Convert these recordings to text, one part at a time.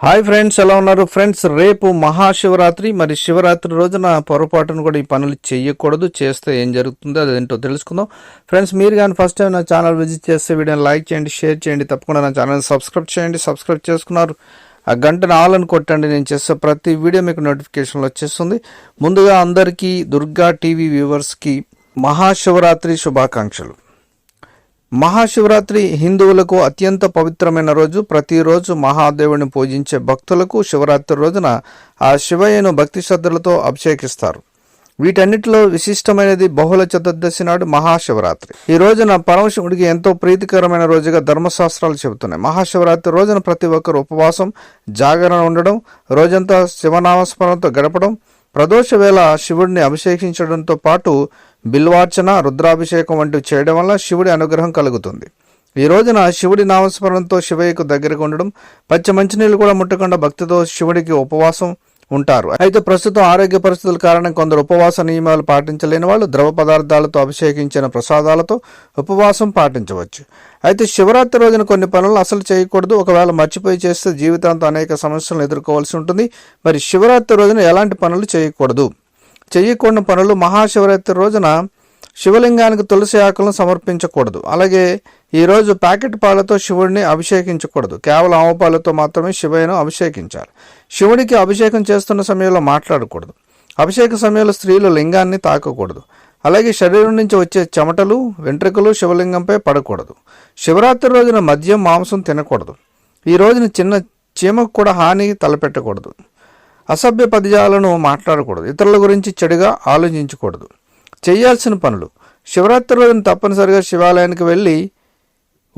Hi friends ఎలా ఉన్నారు? Friends రేపు మహాశివరాత్రి. మరి శివరాత్రి రోజున పొరపాటును కూడా ఈ పనులు చేయకూడదు చేస్తే ఏం జరుగుతుందో అదేంటో తెలుసుకుందాం. ఫ్రెండ్స్ మీరు కానీ ఫస్ట్ టైం నా ఛానల్ విజిట్ చేస్తే వీడియోని లైక్ చేయండి షేర్ చేయండి తప్పకుండా నా ఛానల్ సబ్స్క్రైబ్ చేయండి సబ్స్క్రైబ్ చేసుకున్నారు. ఆ గంటను ఆలని కొట్టండి నేను చేసే ప్రతి వీడియో మీకు నోటిఫికేషన్లో వచ్చేస్తుంది. ముందుగా అందరికీ దుర్గా టీవీ వ్యూవర్స్కి మహాశివరాత్రి శుభాకాంక్షలు. మహాశివరాత్రి హిందువులకు అత్యంత పవిత్రమైన రోజు. ప్రతిరోజు మహాదేవుని పూజించే భక్తులకు శివరాత్రి రోజున ఆ శివయ్యను భక్తి శ్రద్ధలతో అభిషేకిస్తారు. వీటన్నిటిలో విశిష్టమైనది బహుళ చతుర్దశి నాడు మహాశివరాత్రి. ఈ రోజున పరమశివుడికి ఎంతో ప్రీతికరమైన రోజుగా ధర్మశాస్త్రాలు చెబుతున్నాయి. మహాశివరాత్రి రోజున ప్రతి ఒక్కరు ఉపవాసం జాగరణ ఉండడం రోజంతా శివనామస్మరణతో గడపడం ప్రదోష వేళ శివుడిని అభిషేకించడంతో పాటు బిల్వార్చన రుద్రాభిషేకం వంటివి చేయడం వల్ల శివుడి అనుగ్రహం కలుగుతుంది. ఈ రోజున శివుడి నామస్మరణతో శివయ్యకు దగ్గరగా ఉండడం పచ్చ మంచినీళ్ళు కూడా ముట్టకుండా భక్తితో శివుడికి ఉపవాసం ఉంటారు. అయితే ప్రస్తుతం ఆరోగ్య పరిస్థితుల కారణం కొందరు ఉపవాస నియమాలు పాటించలేని వాళ్ళు ద్రవ పదార్థాలతో అభిషేకించిన ప్రసాదాలతో ఉపవాసం పాటించవచ్చు. అయితే శివరాత్రి రోజున కొన్ని పనులు అసలు చేయకూడదు. ఒకవేళ మర్చిపోయి చేస్తే జీవితాంతం అనేక సమస్యలను ఎదుర్కోవాల్సి ఉంటుంది. మరి శివరాత్రి రోజున ఎలాంటి పనులు చేయకూడదు? చేయకూడని పనులు మహాశివరాత్రి రోజున శివలింగానికి తులసి ఆకులను సమర్పించకూడదు. అలాగే ఈరోజు ప్యాకెట్ పాలతో శివుడిని అభిషేకించకూడదు. కేవలం ఆవపాలతో మాత్రమే శివయ్యను అభిషేకించాలి. శివుడికి అభిషేకం చేస్తున్న సమయంలో మాట్లాడకూడదు. అభిషేక సమయంలో స్త్రీలు లింగాన్ని తాకకూడదు. అలాగే శరీరం నుంచి వచ్చే చెమటలు వెంట్రుకలు శివలింగంపై పడకూడదు. శివరాత్రి రోజున మద్యం మాంసం తినకూడదు. ఈ రోజున చిన్న చీమకు కూడా హాని తలపెట్టకూడదు. అసభ్య పదజాలను మాట్లాడకూడదు. ఇతరుల గురించి చెడుగా ఆలోచించకూడదు. చేయాల్సిన పనులు. శివరాత్రి రోజున తప్పనిసరిగా శివాలయానికి వెళ్ళి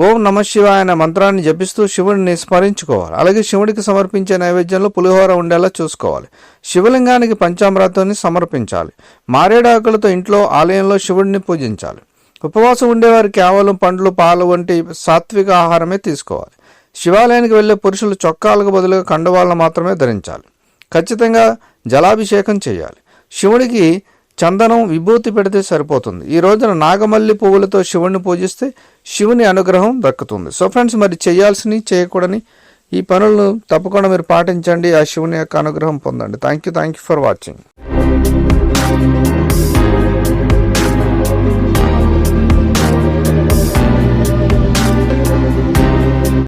ఓం నమ శివాయ అనే మంత్రాన్ని జపిస్తూ శివుడిని స్మరించుకోవాలి. అలాగే శివుడికి సమర్పించే నైవేద్యంలో పులిహోర ఉండేలా చూసుకోవాలి. శివలింగానికి పంచామృతాన్ని సమర్పించాలి. మారేడాకులతో ఇంట్లో ఆలయంలో శివుడిని పూజించాలి. ఉపవాసం ఉండేవారు కేవలం పండ్లు పాలు వంటి సాత్విక ఆహారమే తీసుకోవాలి. శివాలయానికి వెళ్ళే పురుషులు చొక్కాలకు బదులుగా కండువాలను మాత్రమే ధరించాలి. ఖచ్చితంగా జలాభిషేకం చేయాలి. శివుడికి చందనం విభూతి పెడితే సరిపోతుంది. ఈ రోజున నాగమల్లి పువ్వులతో శివుణ్ణి పూజిస్తే శివుని అనుగ్రహం దక్కుతుంది. సో ఫ్రెండ్స్ మరి చేయాల్సిన చేయకూడని ఈ పనులను తప్పకుండా మీరు పాటించండి. ఆ శివుని యొక్క అనుగ్రహం పొందండి. Thank you thank you for watching